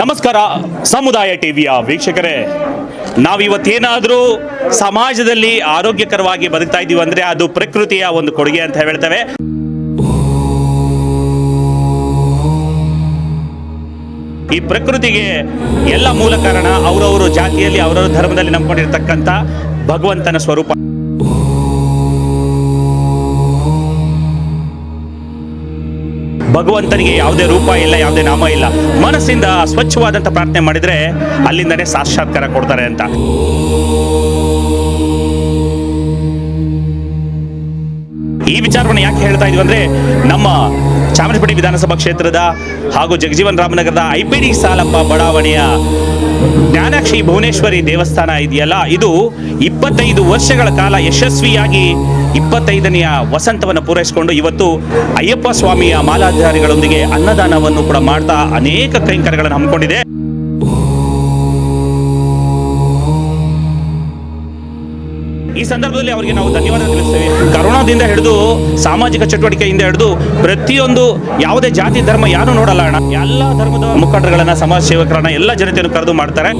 ನಮಸ್ಕಾರ, ಸಮುದಾಯ ಟಿವಿಯ ವೀಕ್ಷಕರೇ. ನಾವಿವತ್ತೇನಾದರೂ ಸಮಾಜದಲ್ಲಿ ಆರೋಗ್ಯಕರವಾಗಿ ಬದುಕ್ತಾ ಇದ್ದೀವಿ ಅಂದರೆ ಅದು ಪ್ರಕೃತಿಯ ಒಂದು ಕೊಡುಗೆ ಅಂತ ಹೇಳ್ತೇವೆ. ಈ ಪ್ರಕೃತಿಗೆ ಎಲ್ಲ ಮೂಲ ಕಾರಣ ಅವರವರು ಜಾತಿಯಲ್ಲಿ, ಅವರವರ ಧರ್ಮದಲ್ಲಿ ನಂಬಿಕೊಂಡಿರ್ತಕ್ಕಂಥ ಭಗವಂತನ ಸ್ವರೂಪ. ಭಗವಂತನಿಗೆ ಯಾವುದೇ ರೂಪ ಇಲ್ಲ, ಯಾವುದೇ ನಾಮ ಇಲ್ಲ. ಮನಸ್ಸಿಂದ ಸ್ವಚ್ಛವಾದಂಥ ಪ್ರಾರ್ಥನೆ ಮಾಡಿದರೆ ಅಲ್ಲಿಂದನೇ ಸಾಕ್ಷಾತ್ಕಾರ ಕೊಡ್ತಾರೆ ಅಂತ. ಈ ವಿಚಾರವನ್ನು ಯಾಕೆ ಹೇಳ್ತಾ ಇದೀವಿ ಅಂದ್ರೆ ನಮ್ಮ ಚಾಮರಾಜಪೇಟೆ ವಿಧಾನಸಭಾ ಕ್ಷೇತ್ರದ ಹಾಗೂ ಜಗಜೀವನ್ ರಾಮನಗರದ ಐ ಪಿ ಡಿ ಸಾಲಪ್ಪ ಬಡಾವಣೆಯ ಜ್ಞಾನಾಕ್ಷಿ ಭುವನೇಶ್ವರಿ ದೇವಸ್ಥಾನ ಇದೆಯಲ್ಲ? ಇದು ಇಪ್ಪತ್ತೈದು ವರ್ಷಗಳ ಕಾಲ ಯಶಸ್ವಿಯಾಗಿ ಇಪ್ಪತ್ತೈದನೆಯ ವಸಂತವನ್ನು ಪೂರೈಸಿಕೊಂಡು ಇವತ್ತು ಅಯ್ಯಪ್ಪ ಸ್ವಾಮಿಯ ಮಾಲಾಧಾರಿಗಳೊಂದಿಗೆ ಅನ್ನದಾನವನ್ನು ಕೂಡ ಮಾಡ್ತಾ ಅನೇಕ ಕೈಂಕರ್ಯಗಳನ್ನು ಹಮ್ಮಿಕೊಂಡಿದೆ. ಈ ಸಂದರ್ಭದಲ್ಲಿ ಅವರಿಗೆ ನಾವು ಧನ್ಯವಾದ ತಿಳಿಸ್ತೇವೆ. ಕರೋನಾದಿಂದ ಹಿಡಿದು ಸಾಮಾಜಿಕ ಚಟುವಟಿಕೆಯಿಂದ ಹಿಡಿದು ಪ್ರತಿಯೊಂದು ಯಾವುದೇ ಜಾತಿ, ಧರ್ಮ, ಯಾರು ನೋಡಲ್ಲ ಅಣ್ಣ. ಎಲ್ಲ ಧರ್ಮದ ಮುಖಂಡರುಗಳನ್ನ ಸಮಾಜ ಸೇವಕರನ್ನ ಎಲ್ಲ ಜನತೆಯನ್ನು ಕರೆದು ಮಾಡ್ತಾರೆ.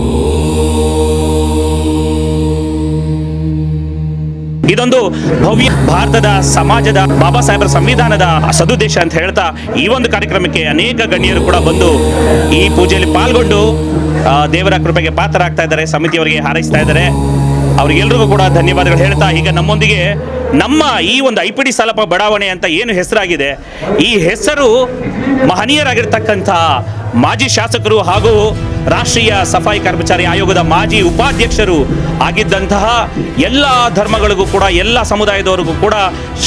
ಇದೊಂದು ಭವ್ಯ ಭಾರತದ ಸಮಾಜದ ಬಾಬಾ ಸಾಹೇಬರ ಸಂವಿಧಾನದ ಸದುದ್ದೇಶ ಅಂತ ಹೇಳ್ತಾ ಈ ಒಂದು ಕಾರ್ಯಕ್ರಮಕ್ಕೆ ಅನೇಕ ಗಣ್ಯರು ಕೂಡ ಬಂದು ಈ ಪೂಜೆಯಲ್ಲಿ ಪಾಲ್ಗೊಂಡು ದೇವರ ಕೃಪೆಗೆ ಪಾತ್ರರಾಗ್ತಾ ಇದ್ದಾರೆ, ಸಮಿತಿಯವರಿಗೆ ಹಾರೈಸ್ತಾ ಇದ್ದಾರೆ. ಅವರಿಗೆಲ್ರಿಗೂ ಕೂಡ ಧನ್ಯವಾದಗಳು ಹೇಳ್ತಾ, ಈಗ ನಮ್ಮೊಂದಿಗೆ ನಮ್ಮ ಈ ಒಂದು ಐ ಪಿ ಡಿ ಸಾಲಪ್ಪ ಬಡಾವಣೆ ಅಂತ ಏನು ಹೆಸರಾಗಿದೆ, ಈ ಹೆಸರು ಮಹನೀಯರಾಗಿರ್ತಕ್ಕಂಥ ಮಾಜಿ ಶಾಸಕರು ಹಾಗೂ ರಾಷ್ಟ್ರೀಯ ಸಫಾಯಿ ಕರ್ಮಚಾರಿ ಆಯೋಗದ ಮಾಜಿ ಉಪಾಧ್ಯಕ್ಷರು ಆಗಿದ್ದಂತಹ ಎಲ್ಲ ಧರ್ಮಗಳಿಗೂ ಕೂಡ, ಎಲ್ಲ ಸಮುದಾಯದವರಿಗೂ ಕೂಡ,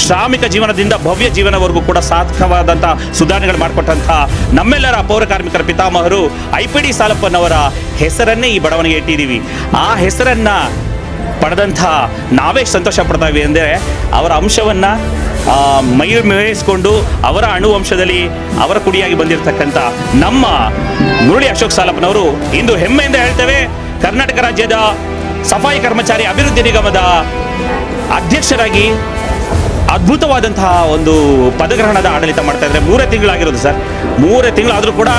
ಶ್ರಾಮಿಕ ಜೀವನದಿಂದ ಭವ್ಯ ಜೀವನವರೆಗೂ ಕೂಡ ಸಾರ್ಥಕವಾದಂಥ ಸುಧಾರಣೆಗಳು ಮಾಡಿಕೊಟ್ಟಂತಹ ನಮ್ಮೆಲ್ಲರ ಪೌರ ಕಾರ್ಮಿಕರ ಪಿತಾಮಹರು ಐ ಪಿ ಡಿ ಸಾಲಪ್ಪನವರ ಹೆಸರನ್ನೇ ಈ ಬಡವಣಿಗೆ ಇಟ್ಟಿದ್ದೀವಿ. ಆ ಹೆಸರನ್ನ ಪಡೆದಂಥ ನಾವೇ ಸಂತೋಷ ಪಡ್ತಾ ಇದ್ದೀವಿ ಅಂದರೆ ಅವರ ಅಂಶವನ್ನು ಮೈ ಮೇಯಿಸ್ಕೊಂಡು ಅವರ ಅಣುವಂಶದಲ್ಲಿ ಅವರ ಕುಡಿಯಾಗಿ ಬಂದಿರತಕ್ಕಂಥ ನಮ್ಮ ಮುರಳಿ ಅಶೋಕ್ ಸಾಲಪ್ಪನವರು ಇಂದು ಹೆಮ್ಮೆಯಿಂದ ಹೇಳ್ತೇವೆ, ಕರ್ನಾಟಕ ರಾಜ್ಯದ ಸಫಾಯಿ ಕರ್ಮಚಾರಿ ಅಭಿವೃದ್ಧಿ ನಿಗಮದ ಅಧ್ಯಕ್ಷರಾಗಿ ಅದ್ಭುತವಾದಂತಹ ಒಂದು ಪದಗ್ರಹಣದ ಆಡಳಿತ ಮಾಡ್ತಾ ಇದ್ದಾರೆ. ಮೂರೇ ತಿಂಗಳಾಗಿರೋದು ಸರ್. ಮೂರೇ ತಿಂಗಳಾದರೂ ಕೂಡ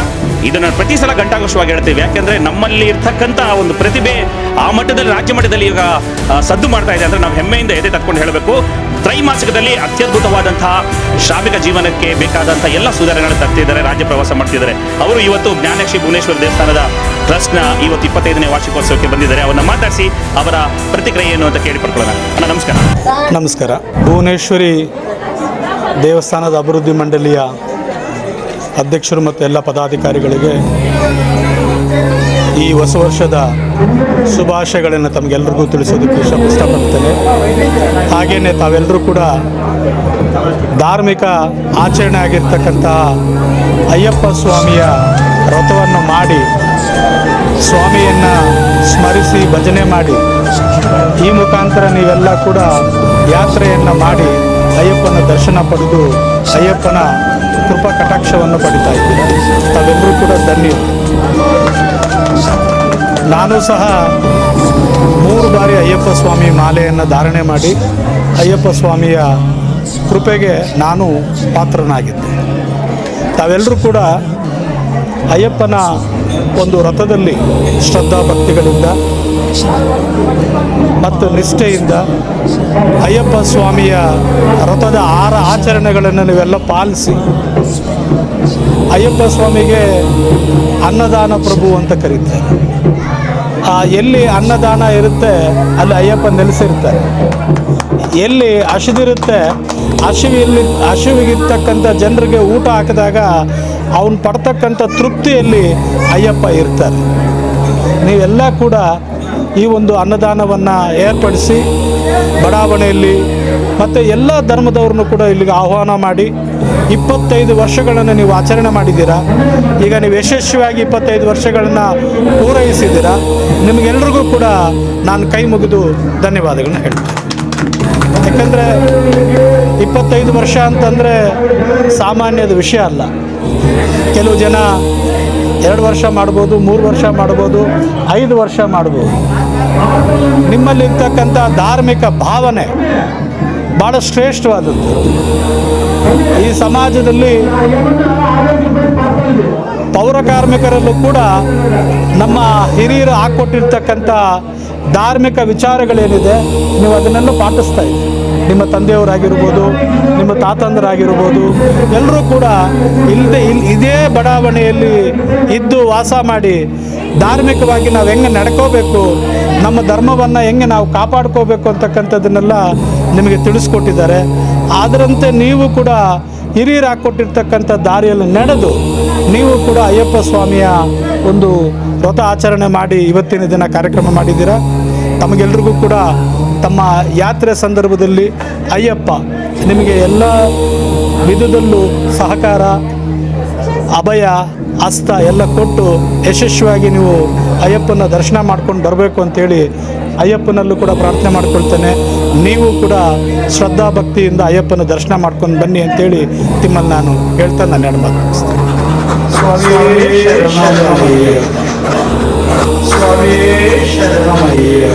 ಇದನ್ನು ಪ್ರತಿ ಸಲ ಗಂಟಾಘೋಷವಾಗಿ ಹೇಳ್ತೀವಿ. ಯಾಕೆಂದರೆ ನಮ್ಮಲ್ಲಿ ಇರ್ತಕ್ಕಂಥ ಒಂದು ಪ್ರತಿಭೆ ಆ ಮಟ್ಟದಲ್ಲಿ ರಾಜ್ಯ ಮಟ್ಟದಲ್ಲಿ ಈಗ ಸದ್ದು ಮಾಡ್ತಾ ಇದೆ ಅಂದ್ರೆ ನಾವು ಹೆಮ್ಮೆಯಿಂದ ಎದೆ ತಕ್ಕೊಂಡು ಹೇಳಬೇಕು. ತ್ರೈಮಾಸಿಕದಲ್ಲಿ ಅತ್ಯದ್ಭುತವಾದಂತಹ ಶ್ರಾಮಿಕ ಜೀವನಕ್ಕೆ ಬೇಕಾದಂತಹ ಎಲ್ಲ ಸುಧಾರಣೆಗಳನ್ನು ತರ್ತಿದ್ದಾರೆ, ರಾಜ್ಯ ಪ್ರವಾಸ ಮಾಡ್ತಿದ್ದಾರೆ. ಅವರು ಇವತ್ತು ಜ್ಞಾನಕ್ಷಿ ಭುವನೇಶ್ವರ ದೇವಸ್ಥಾನದ ಟ್ರಸ್ಟ್ನ ಇವತ್ತು ಇಪ್ಪತ್ತೈದನೇ ವಾರ್ಷಿಕೋತ್ಸವಕ್ಕೆ ಬಂದಿದ್ದಾರೆ. ಅವನ್ನ ಮಾತಾಡಿಸಿ ಅವರ ಪ್ರತಿಕ್ರಿಯೆ ಏನು ಅಂತ ಕೇಳಿ ಪಡ್ಕೊಳ್ಳೋಣ. ಅಣ್ಣ, ನಮಸ್ಕಾರ. ನಮಸ್ಕಾರ. ಭುವನೇಶ್ವರಿ ದೇವಸ್ಥಾನದ ಅಭಿವೃದ್ಧಿ ಮಂಡಳಿಯ ಅಧ್ಯಕ್ಷರು ಮತ್ತು ಎಲ್ಲ ಪದಾಧಿಕಾರಿಗಳಿಗೆ ಈ ಹೊಸ ವರ್ಷದ ಶುಭಾಶಯಗಳನ್ನು ತಮಗೆಲ್ಲರಿಗೂ ತಿಳಿಸೋದಕ್ಕೆ ಇಷ್ಟ ಇಷ್ಟಪಡ್ತೇನೆ. ಹಾಗೆಯೇ ತಾವೆಲ್ಲರೂ ಕೂಡ ಧಾರ್ಮಿಕ ಆಚರಣೆ ಆಗಿರ್ತಕ್ಕಂತಹ ಅಯ್ಯಪ್ಪ ಸ್ವಾಮಿಯ ವ್ರತವನ್ನು ಮಾಡಿ, ಸ್ವಾಮಿಯನ್ನು ಸ್ಮರಿಸಿ ಭಜನೆ ಮಾಡಿ, ಈ ಮುಖಾಂತರ ನೀವೆಲ್ಲ ಕೂಡ ಯಾತ್ರೆಯನ್ನು ಮಾಡಿ ಅಯ್ಯಪ್ಪನ ದರ್ಶನ ಪಡೆದು ಅಯ್ಯಪ್ಪನ ಕೃಪಾ ಕಟಾಕ್ಷವನ್ನು ಪಡಿತಾ ಇದ್ದೀರಿ? ತಾವೆಲ್ಲರೂ ಕೂಡ ಧನ್ಯರು. ನಾನು ಸಹ ಮೂರು ಬಾರಿ ಅಯ್ಯಪ್ಪ ಸ್ವಾಮಿ ಮಾಲೆಯನ್ನು ಧಾರಣೆ ಮಾಡಿ ಅಯ್ಯಪ್ಪ ಸ್ವಾಮಿಯ ಕೃಪೆಗೆ ನಾನು ಪಾತ್ರನಾಗಿದ್ದೆ. ತಾವೆಲ್ಲರೂ ಕೂಡ ಅಯ್ಯಪ್ಪನ ಒಂದು ರಥದಲ್ಲಿ ಶ್ರದ್ಧಾ ಭಕ್ತಿಗಳಿಂದ ಮತ್ತು ನಿಷ್ಠೆಯಿಂದ ಅಯ್ಯಪ್ಪ ಸ್ವಾಮಿಯ ರಥದ ಆರ ಆಚರಣೆಗಳನ್ನು ನೀವೆಲ್ಲ ಪಾಲಿಸಿ ಅಯ್ಯಪ್ಪ ಸ್ವಾಮಿಗೆ ಅನ್ನದಾನ ಪ್ರಭು ಅಂತ ಕರೀತಾರೆ. ಆ, ಎಲ್ಲಿ ಅನ್ನದಾನ ಇರುತ್ತೆ, ಅಲ್ಲಿ ಅಯ್ಯಪ್ಪ ನೆಲೆಸಿರ್ತಾರೆ. ಎಲ್ಲಿ ಹಸಿದಿರುತ್ತೆ ಹಸಿವಿಲ್ಲಿ ಹಸಿವಿಗಿರ್ತಕ್ಕಂಥ ಜನರಿಗೆ ಊಟ ಹಾಕಿದಾಗ ಅವನು ಪಡ್ತಕ್ಕಂಥ ತೃಪ್ತಿಯಲ್ಲಿ ಅಯ್ಯಪ್ಪ ಇರ್ತಾರೆ. ನೀವೆಲ್ಲ ಕೂಡ ಈ ಒಂದು ಅನ್ನದಾನವನ್ನು ಏರ್ಪಡಿಸಿ ಬಡಾವಣೆಯಲ್ಲಿ ಮತ್ತು ಎಲ್ಲ ಧರ್ಮದವ್ರನ್ನೂ ಕೂಡ ಇಲ್ಲಿಗೆ ಆಹ್ವಾನ ಮಾಡಿ ಇಪ್ಪತ್ತೈದು ವರ್ಷಗಳನ್ನು ನೀವು ಆಚರಣೆ ಮಾಡಿದ್ದೀರಾ? ಈಗ ನೀವು ಯಶಸ್ವಿಯಾಗಿ ಇಪ್ಪತ್ತೈದು ವರ್ಷಗಳನ್ನು ಪೂರೈಸಿದ್ದೀರಾ? ನಿಮಗೆಲ್ರಿಗೂ ಕೂಡ ನಾನು ಕೈ ಮುಗಿದು ಧನ್ಯವಾದಗಳನ್ನ ಹೇಳ್ತೀನಿ. ಯಾಕಂದರೆ ಇಪ್ಪತ್ತೈದು ವರ್ಷ ಅಂತಂದರೆ ಸಾಮಾನ್ಯದ ವಿಷಯ ಅಲ್ಲ. ಕೆಲವು ಜನ ಎರಡು ವರ್ಷ ಮಾಡ್ಬೋದು, ಮೂರು ವರ್ಷ ಮಾಡ್ಬೋದು, ಐದು ವರ್ಷ ಮಾಡ್ಬೋದು. ನಿಮ್ಮಲ್ಲಿರ್ತಕ್ಕಂಥ ಧಾರ್ಮಿಕ ಭಾವನೆ ಭಾಳ ಶ್ರೇಷ್ಠವಾದದ್ದು. ಈ ಸಮಾಜದಲ್ಲಿ ಪೌರ ಕಾರ್ಮಿಕರಲ್ಲೂ ಕೂಡ ನಮ್ಮ ಹಿರಿಯರು ಹಾಕ್ಕೊಟ್ಟಿರ್ತಕ್ಕಂಥ ಧಾರ್ಮಿಕ ವಿಚಾರಗಳೇನಿದೆ, ನೀವು ಅದನ್ನೆಲ್ಲ ಪಾಟಿಸ್ತಾ ಇದ್ದೀವಿ ನಿಮ್ಮ ತಂದೆಯವರಾಗಿರ್ಬೋದು, ನಿಮ್ಮ ತಾತಂದರಾಗಿರ್ಬೋದು, ಎಲ್ಲರೂ ಕೂಡ ಇಲ್ಲದೆ ಇಲ್ಲಿ ಇದೇ ಬಡಾವಣೆಯಲ್ಲಿ ಇದ್ದು ವಾಸ ಮಾಡಿ ಧಾರ್ಮಿಕವಾಗಿ ನಾವು ಹೆಂಗೆ ನಡ್ಕೋಬೇಕು, ನಮ್ಮ ಧರ್ಮವನ್ನು ಹೆಂಗೆ ನಾವು ಕಾಪಾಡ್ಕೋಬೇಕು ಅಂತಕ್ಕಂಥದ್ದನ್ನೆಲ್ಲ ನಿಮಗೆ ತಿಳಿಸ್ಕೊಟ್ಟಿದ್ದಾರೆ. ಅದರಂತೆ ನೀವು ಕೂಡ ಹಿರಿಯರು ಹಾಕ್ಕೊಟ್ಟಿರ್ತಕ್ಕಂಥ ದಾರಿಯಲ್ಲಿ ನಡೆದು ನೀವು ಕೂಡ ಅಯ್ಯಪ್ಪ ಸ್ವಾಮಿಯ ಒಂದು ವ್ರತ ಆಚರಣೆ ಮಾಡಿ ಇವತ್ತಿನ ದಿನ ಕಾರ್ಯಕ್ರಮ ಮಾಡಿದ್ದೀರಾ? ತಮಗೆಲ್ರಿಗೂ ಕೂಡ ತಮ್ಮ ಯಾತ್ರೆ ಸಂದರ್ಭದಲ್ಲಿ ಅಯ್ಯಪ್ಪ ನಿಮಗೆ ಎಲ್ಲ ವಿಧದಲ್ಲೂ ಸಹಕಾರ, ಅಭಯ, ಹಸ್ತ ಎಲ್ಲ ಕೊಟ್ಟು ಯಶಸ್ವಿಯಾಗಿ ನೀವು ಅಯ್ಯಪ್ಪನ ದರ್ಶನ ಮಾಡ್ಕೊಂಡು ಬರಬೇಕು ಅಂತೇಳಿ ಅಯ್ಯಪ್ಪನಲ್ಲೂ ಕೂಡ ಪ್ರಾರ್ಥನೆ ಮಾಡ್ಕೊಳ್ತೇನೆ. ನೀವು ಕೂಡ ಶ್ರದ್ಧಾ ಭಕ್ತಿಯಿಂದ ಅಯ್ಯಪ್ಪನ ದರ್ಶನ ಮಾಡ್ಕೊಂಡು ಬನ್ನಿ ಅಂತೇಳಿ ತಿಮ್ಮಲ್ಲಿ ನಾನು ಹೇಳ್ತಾ ನಾನು ಎರಡು ಮಾತು ಸ್ವಾಮಿ. ಶರಣಮಯ್ಯ